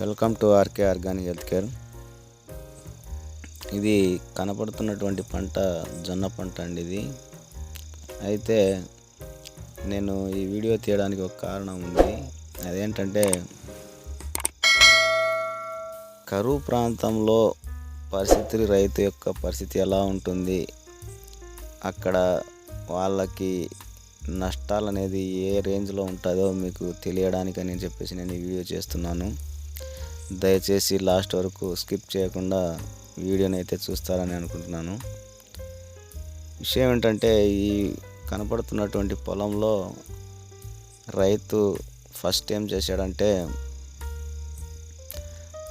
Welcome to R K organic health care. ఇది కనపడుతున్నటువంటి పంట జొన్న పంట అండి ఇది. అయితే నేను ఈ వీడియో తీయడానికి ఒక కారణం ఉంది. అదేంటంటే కరువు ప్రాంతంలో పరిస్థితి రైతు యొక్క పరిస్థితి ఎలా ఉంటుంది? అక్కడ వాళ్ళకి నష్టాలు అనేది ఏ రేంజ్లో ఉంటుందో మీకు తెలియడానికి అని చెప్పేసి నేను ఈ వీడియో చేస్తున్నాను. దయచేసి లాస్ట్ వరకు స్కిప్ చేయకుండా వీడియోని అయితే చూస్తారని అనుకుంటున్నాను. విషయం ఏంటంటే ఈ కనపడుతున్నటువంటి పొలంలో రైతు ఫస్ట్ ఏం చేశాడంటే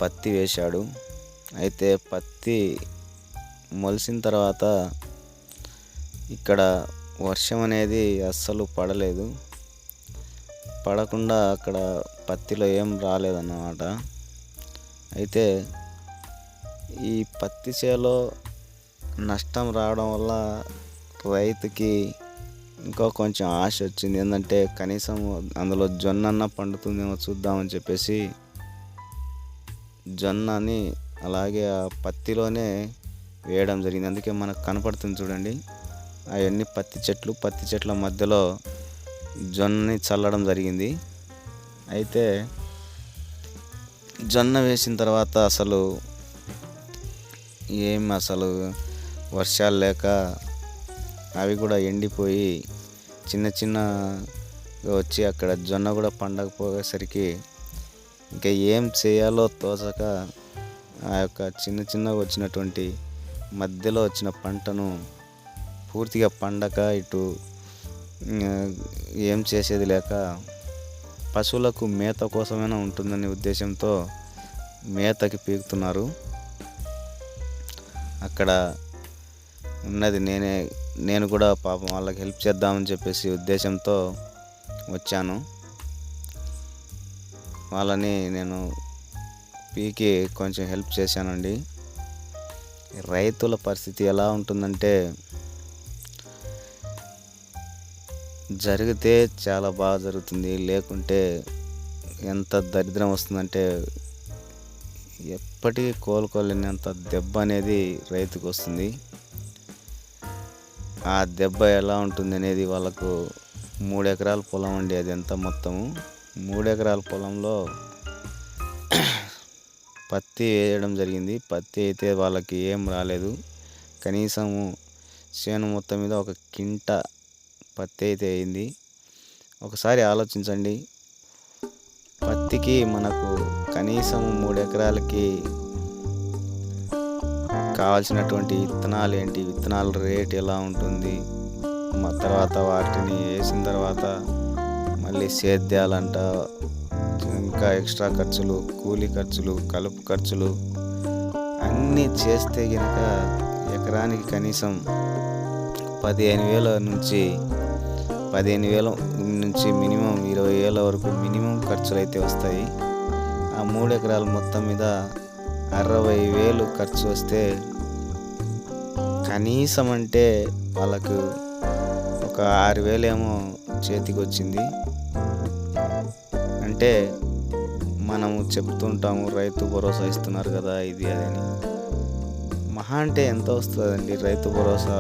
పత్తి వేశాడు. అయితే పత్తి మొలిసిన తర్వాత ఇక్కడ వర్షం అనేది అస్సలు పడలేదు. పడకుండా అక్కడ పత్తిలో ఏం రాలేదన్నమాట. అయితే ఈ పత్తి చేలో నష్టం రావడం వల్ల రైతుకి ఇంకో కొంచెం ఆశ వచ్చింది. ఏంటంటే కనీసం అందులో జొన్న అన్న పండుతుందేమో చూద్దామని చెప్పేసి జొన్నని అలాగే ఆ పత్తిలోనే వేయడం జరిగింది. అందుకే మనకు కనపడుతుంది చూడండి. అవన్నీ పత్తి చెట్లు పత్తి చెట్ల మధ్యలో జొన్నని చల్లడం జరిగింది. అయితే జొన్న వేసిన తర్వాత అసలు ఏం అసలు వర్షాలు లేక అవి కూడా ఎండిపోయి చిన్న చిన్న వచ్చి అక్కడ జొన్న కూడా పండకపోయేసరికి ఇంకా ఏం చేయాలో తోచక ఆ యొక్క చిన్న చిన్నగా వచ్చినటువంటి మధ్యలో వచ్చిన పంటను పూర్తిగా పండక ఇటు ఏం చేసేది లేక పశువులకు మేత కోసమైనా ఉంటుందనే ఉద్దేశంతో మేతకి పీకుతున్నారు. అక్కడ ఉన్నది నేనే నేను కూడా పాపం వాళ్ళకి హెల్ప్ చేద్దామని చెప్పేసి ఉద్దేశంతో వచ్చాను. వాళ్ళని నేను పీకి కొంచెం హెల్ప్ చేశానండి. రైతుల పరిస్థితి ఎలా ఉంటుందంటే జరిగితే చాలా బాగా జరుగుతుంది. లేకుంటే ఎంత దరిద్రం వస్తుందంటే ఎప్పటికీ కోలుకోలేనంత దెబ్బ అనేది రైతుకు వస్తుంది. ఆ దెబ్బ ఎలా ఉంటుంది అనేది వాళ్ళకు మూడు ఎకరాల పొలం అండి అది ఎంత మొత్తము. మూడు ఎకరాల పొలంలో పత్తి వేయడం జరిగింది. పత్తి అయితే వాళ్ళకి ఏం రాలేదు. కనీసము చేను మొత్తం మీద ఒక కింట పత్తి అయితే అయింది. ఒకసారి ఆలోచించండి. పత్తికి మనకు కనీసం మూడు ఎకరాలకి కావాల్సినటువంటి విత్తనాలు ఏంటి? విత్తనాల రేట్ ఎలా ఉంటుంది? మా తర్వాత వాటిని వేసిన తర్వాత మళ్ళీ సేద్యాలంట. ఇంకా ఎక్స్ట్రా ఖర్చులు కూలీ ఖర్చులు కలుపు ఖర్చులు అన్నీ చేస్తే కనుక ఎకరానికి కనీసం పదిహేను వేల నుంచి పదిహేను వేల నుంచి మినిమం ఇరవై వేల వరకు మినిమం ఖర్చులు అయితే వస్తాయి. ఆ మూడు ఎకరాల మొత్తం మీద అరవై వేలు ఖర్చు వస్తే కనీసం అంటే వాళ్ళకు ఒక ఆరు వేలేమో చేతికి వచ్చింది అంటే మనము చెప్తుంటాము రైతు భరోసా ఇస్తున్నారు కదా ఇది అదని మహా అంటే ఎంత వస్తుందండి? రైతు భరోసా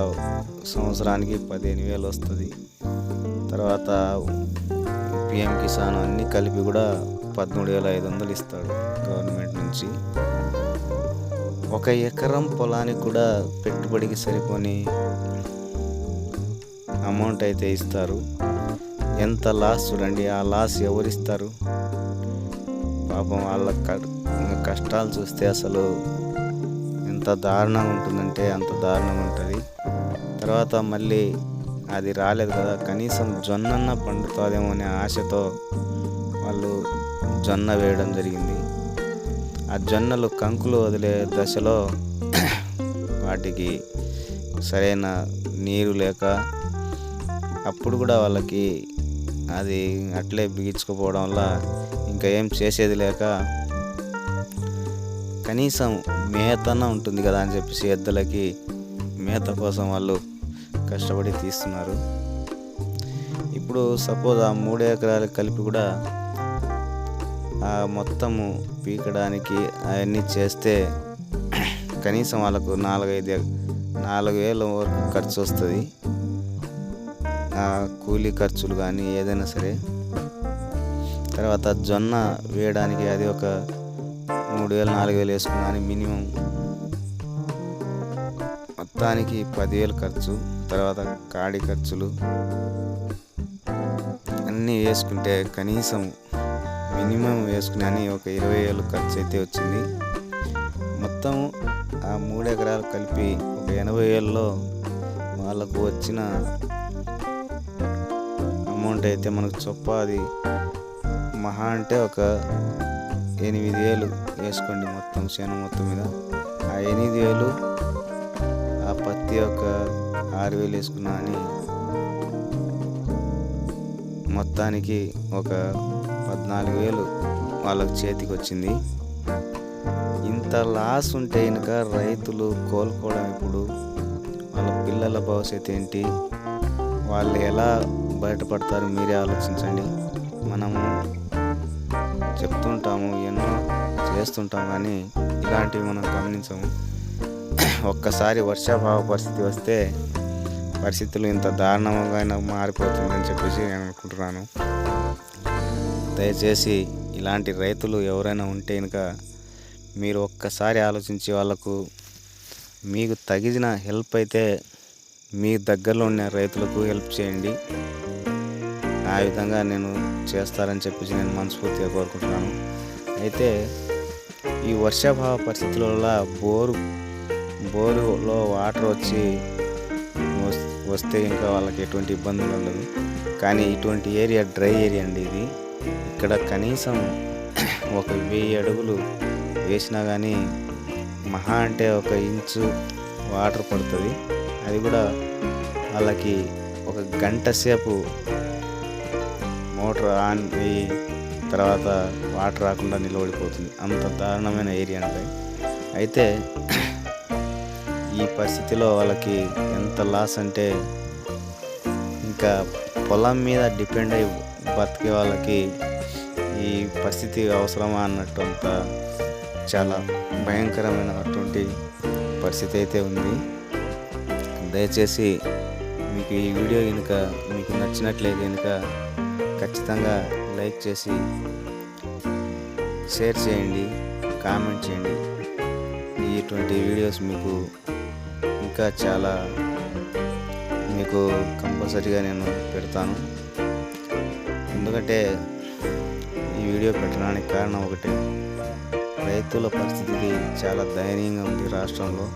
సంవత్సరానికి పదిహేను వేలు వస్తుంది. తర్వాత పిఎం కిసాన్ అన్నీ కలిపి కూడా పదమూడు వేల ఐదు వందలు ఇస్తాడు గవర్నమెంట్ నుంచి. ఒక ఎకరం పొలానికి కూడా పెట్టుబడికి సరిపోని అమౌంట్ అయితే ఇస్తారు. ఎంత లాస్ చూడండి ఆ లాస్ ఎవరిస్తారు పాపం వాళ్ళ కష్టాలు చూస్తే అసలు ఎంత దారుణంగా ఉంటుందంటే అంత దారుణంగా ఉంటుంది. తర్వాత మళ్ళీ అది రాలేదు కదా. కనీసం జొన్నన్న పండుతుందేమో అనే ఆశతో వాళ్ళు జొన్న వేయడం జరిగింది. ఆ జొన్నలు కంకులు వదిలే దశలో వాటికి సరైన నీరు లేక అప్పుడు కూడా వాళ్ళకి అది అట్లే బిగించుకుపోవడం వల్ల ఇంకా ఏం చేసేది లేక కనీసం మేతన ఉంటుంది కదా అని చెప్పేసి ఎద్దులకి మేత కోసం వాళ్ళు కష్టపడి తీస్తున్నారు. ఇప్పుడు సపోజ్ ఆ మూడు ఎకరాలు కలిపి కూడా ఆ మొత్తము పీకడానికి అవన్నీ చేస్తే కనీసం వాళ్ళకు నాలుగైదు నాలుగు వేల వరకు ఖర్చు వస్తుంది. ఆ కూలీ ఖర్చులు కానీ ఏదైనా సరే. తర్వాత జొన్న వేయడానికి అది ఒక మూడు వేలు నాలుగు వేలు వేసుకున్నాను మినిమం మొత్తానికి పదివేలు ఖర్చు తర్వాత కాడి ఖర్చులు అన్నీ వేసుకుంటే కనీసం మినిమం వేసుకుని అని ఒక ఇరవై వేలు ఖర్చు అయితే వచ్చింది. మొత్తం ఆ మూడు ఎకరాలు కలిపి ఒక ఎనభై వేలలో వాళ్ళకు వచ్చిన అమౌంట్ అయితే మనకు చొప్ప అది మహా అంటే ఒక ఎనిమిది వేలు వేసుకోండి మొత్తం చేను మొత్తం మీద. ఆ ఎనిమిది వేలు ఆ పత్తి ఒక ఆరు వేలు వేసుకున్నా అని మొత్తానికి ఒక పద్నాలుగు వేలు వాళ్ళకి చేతికి వచ్చింది. ఇంత లాస్ ఉంటే కనుక రైతులు కోలుకోవడం ఇప్పుడు వాళ్ళ పిల్లల భవిష్యత్తు ఏంటి? వాళ్ళు ఎలా బయటపడతారు? మీరే ఆలోచించండి. మనము చెప్తుంటాము ఎన్నో చేస్తుంటాం కానీ ఇలాంటివి మనం గమనించము. ఒక్కసారి వర్షాభావ పరిస్థితి వస్తే పరిస్థితులు ఇంత దారుణంగా మారిపోతుందని చెప్పేసి నేను అనుకుంటున్నాను. దయచేసి ఇలాంటి రైతులు ఎవరైనా ఉంటే కనుక మీరు ఒక్కసారి ఆలోచించి వాళ్ళకు మీకు తగిన హెల్ప్ అయితే మీ దగ్గరలో ఉన్న రైతులకు హెల్ప్ చేయండి. ఆ విధంగా నేను చేస్తారని చెప్పేసి నేను మనస్ఫూర్తిగా కోరుకుంటున్నాను. అయితే ఈ వర్షాభావ పరిస్థితుల వల్ల బోరు బోరులో వాటర్ వచ్చి వస్తే ఇంకా వాళ్ళకి ఎటువంటి ఇబ్బందులు ఉండదు. కానీ ఇటువంటి ఏరియా డ్రై ఏరియా అండి ఇది. ఇక్కడ కనీసం ఒక వెయ్యి అడుగులు వేసినా కానీ మహా అంటే ఒక ఇంచు వాటర్ పడుతుంది. అది కూడా వాళ్ళకి ఒక గంట సేపు మోటార్ ఆన్ అయ్యి తర్వాత వాటర్ రాకుండా నిలబడిపోతుంది. అంత దారుణమైన ఏరియా అంటే అయితే ఈ పరిస్థితిలో వాళ్ళకి ఎంత లాస్ అంటే ఇంకా పొలం మీద డిపెండ్ అయి బతికే వాళ్ళకి ఈ పరిస్థితి అవసరమా అన్నట్టు అంత చాలా భయంకరమైనటువంటి పరిస్థితి అయితే ఉంది. దయచేసి మీకు ఈ వీడియో కనుక మీకు నచ్చినట్లయితే కనుక ఖచ్చితంగా లైక్ చేసి షేర్ చేయండి కామెంట్ చేయండి. ఇటువంటి వీడియోస్ మీకు ఇంకా చాలా మీకు కంపల్సరీగా నేను పెడతాను. ఎందుకంటే ఈ వీడియో పెట్టడానికి కారణం ఒకటే. రైతుల పరిస్థితి చాలా దయనీయంగా ఉంది రాష్ట్రంలో.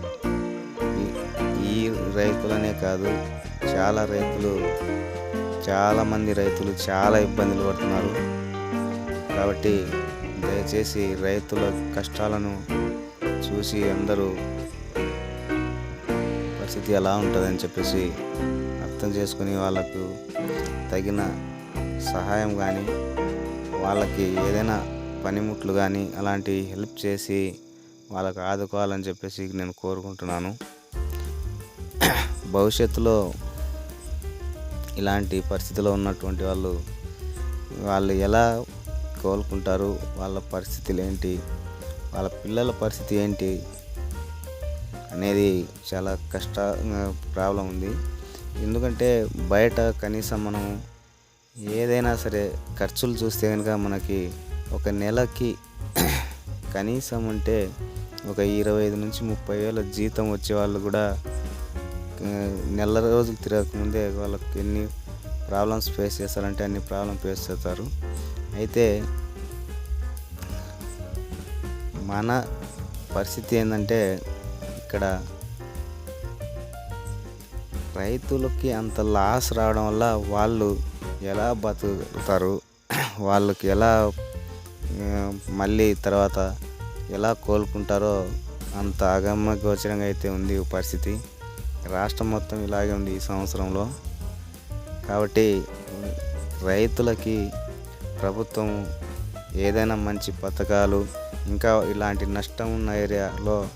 ఈ రైతులనే కాదు చాలా రైతులు చాలామంది రైతులు చాలా ఇబ్బందులు పడుతున్నారు. కాబట్టి దయచేసి రైతుల కష్టాలను చూసి అందరూ పరిస్థితి ఎలా ఉంటుందని చెప్పేసి అర్థం చేసుకుని వాళ్ళకు తగిన సహాయం కానీ వాళ్ళకి ఏదైనా పనిముట్లు కానీ అలాంటి హెల్ప్ చేసి వాళ్ళకు ఆదుకోవాలని చెప్పేసి నేను కోరుకుంటున్నాను. భవిష్యత్తులో ఇలాంటి పరిస్థితిలో ఉన్నటువంటి వాళ్ళు వాళ్ళు ఎలా కోలుకుంటారు వాళ్ళ పరిస్థితులు ఏంటి వాళ్ళ పిల్లల పరిస్థితి ఏంటి అనేది చాలా కష్ట ప్రాబ్లం ఉంది. ఎందుకంటే బయట కనీసం మనం ఏదైనా సరే ఖర్చులు చూస్తే కనుక మనకి ఒక నెలకి కనీసం అంటే ఒక ఇరవై ఐదు నుంచి ముప్పై వేల జీతం వచ్చే వాళ్ళు కూడా నెల రోజులు తిరగకముందే వాళ్ళకి ఎన్ని ప్రాబ్లమ్స్ ఫేస్ చేస్తారంటే అన్ని ప్రాబ్లమ్ ఫేస్ చేస్తారు. అయితే మన పరిస్థితి ఏంటంటే ఇక్కడ రైతులకి అంత లాస్ రావడం వల్ల వాళ్ళు ఎలా బతుకుతారు? వాళ్ళకి ఎలా మళ్ళీ తర్వాత ఎలా కోలుకుంటారో అంత అగమ్య గోచరంగా అయితే ఉంది పరిస్థితి. రాష్ట్రం మొత్తం ఇలాగే ఉంది ఈ సంవత్సరంలో. కాబట్టి రైతులకి ప్రభుత్వం ఏదైనా మంచి పథకాలు ఇంకా ఇలాంటి నష్టం ఉన్న ఏరియాలో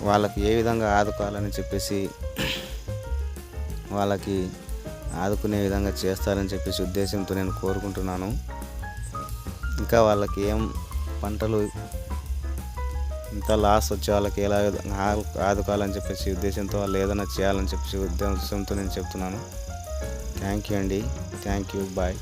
వాళ్ళకి ఏ విధంగా ఆదుకోవాలని చెప్పేసి వాళ్ళకి ఆదుకునే విధంగా చేస్తారని చెప్పేసి ఉద్దేశంతో నేను కోరుకుంటున్నాను. ఇంకా వాళ్ళకి ఏం పంటలు ఇంత లాస్ వచ్చే వాళ్ళకి ఎలా ఆదుకోవాలని చెప్పేసి ఉద్దేశంతో వాళ్ళు ఏదైనా చేయాలని చెప్పేసి ఉద్దేశంతో నేను చెప్తున్నాను. థ్యాంక్ యూ అండి. Thank you. బాయ్.